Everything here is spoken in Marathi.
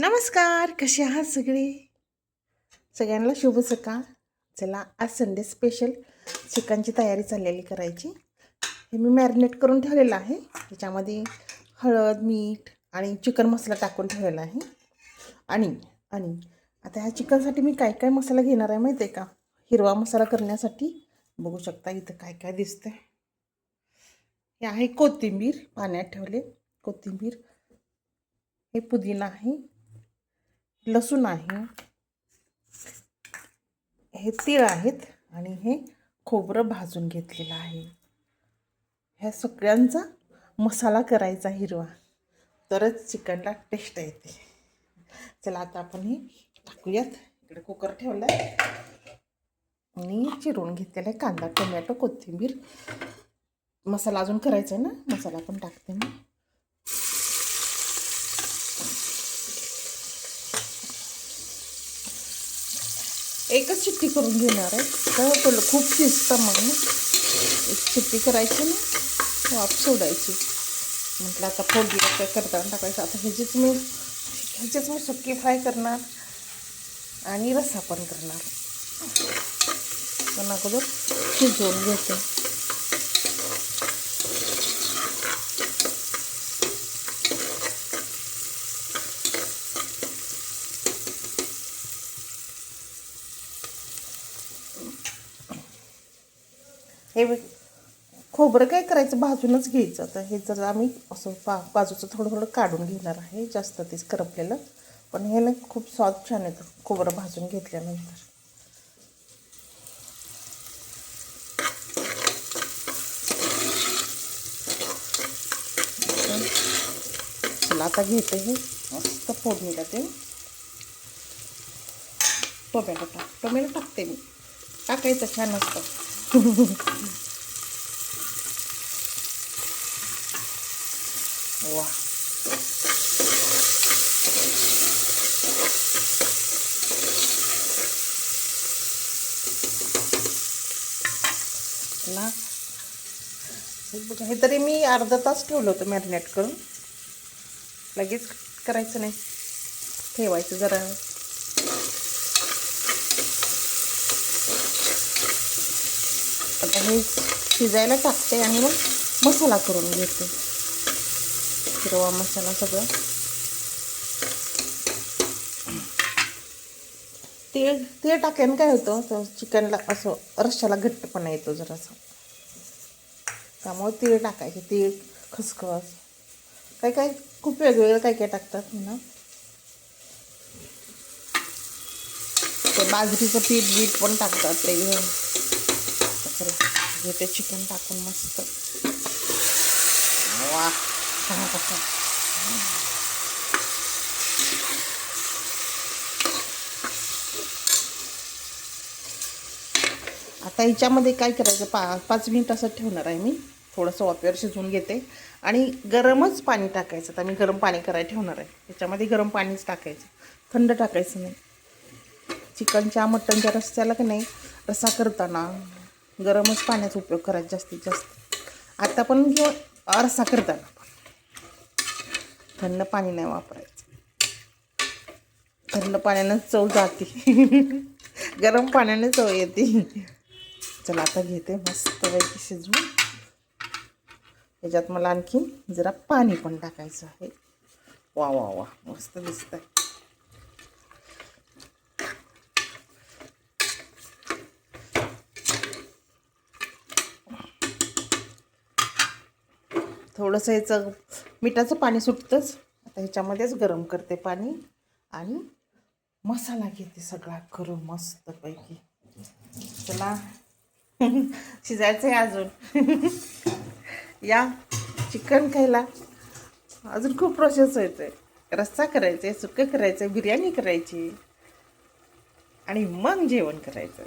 नमस्कार कसे आहात सगळे? सगळ्यांना शुभ सकाळ. चला आज संडे स्पेशल चिकनची तयारी चाललेली करायची. हे मी मॅरिनेट करून ठेवलेलं आहे. त्याच्यामध्ये हळद मीठ आणि चिकन मसाला टाकून ठेवलेला आहे. आणि आणि आता ह्या चिकनसाठी मी काय काय मसाला घेणार आहे माहिती आहे का? हिरवा मसाला करण्यासाठी. बघू शकता इथं काय काय दिसतंय. हे आहे कोथिंबीर. पाण्यात ठेवले कोथिंबीर. हे पुदिना आहे. लसूण आहे. हे तीळ आहेत आणि हे खोबरं भाजून घेतलेलं आहे. ह्या सगळ्यांचा मसाला करायचा हिरवा. तरच चिकनला टेस्ट येते. चला आता आपण हे टाकूयात. इकडे कुकर ठेवला आहे आणि चिरून घेतलेला आहे कांदा टोमॅटो कोथिंबीर. मसाला अजून करायचा आहे ना? मसाला पण टाकते मी. एकच शिट्टी करून घेणार आहे. हो तर खूप शिजतं मग ना? एक शिट्टी करायची ना वाफ सोडायची. म्हटलं आता फोडणीला काय करताना टाकायचं. आता ह्याचीच मी ह्याचीच मी सुकी फ्राय करणार आणि रस्सा पण करणार. पण अगोदर शिजवून घेते. हे खोबरं काय करायचं? भाजूनच घ्यायचं. तर हे जर आम्ही असं पा बाजूचं थोडं थोडं काढून घेणार आहे. जास्त तेच करपलेलं. पण हे ना खूप स्वाद छान येतं खोबरं भाजून घेतल्यानंतर. चला आता घेते हे. मस्त फोडणीला ते. टोमॅटो टाक टोमॅटो टाकते मी. टाकायचं छान असतं. वा. ना. हे हे तरी मी अर्धा तास ठेवलं होतं मॅरिनेट करून. लगेच करायचं नाही. ठेवायचं जरा. आता हे शिजायला टाकते आणि मग मसाला करून घेते. हिरवा मसाला सगळं. तीळ तीळ टाक्यानं काय होतं तर चिकनला असं रश्याला घट्टपणा येतो जरासं. त्यामुळे तीळ टाकायचे तीळ खसखस. काय काय खूप वेगवेगळं काय काय टाकतात म्हणा. ते बाजरीचं पीठ बीठ पण टाकतात ते. घेते. चिकन टाकून मस्त. वा. कसं. आता ह्याच्यामध्ये काय करायचं? पा पाच मिनिट असं ठेवणार आहे मी. थोडंसं वाफेवर शिजवून घेते. आणि गरमच पाणी टाकायचं. आता मी गरम पाणी करायला ठेवणार आहे. त्याच्यामध्ये गरम पाणीच टाकायचं. थंड टाकायचं नाही. चिकनच्या मटणच्या रस्त्याला की नाही? रसा करताना. गरमच पाण्याचा उपयोग करायचा जास्तीत जास्त. आता पण किंवा रसा करताना पण. थंड पाणी नाही वापरायचं. थंड पाण्यानं चव जाते. गरम पाण्याने चव येते. चला आता घेते मस्तपैकी शिजवून. त्याच्यात मला आणखीन जरा पाणी पण टाकायचं आहे. वा वा वा मस्त दिसत थोडंसं ह्याचं मिठाचं पाणी सुटतंच. आता ह्याच्यामध्येच गरम करते पाणी आणि मसाला घेते सगळा करू मस्तपैकी चला. शिजायचं आहे अजून. या. चिकन खायला. अजून खूप प्रोसेस होतं आहे रस्सा करायचा आहे सुकं करायचं आहे बिर्याणी करायची. आणि मग जेवण करायचं.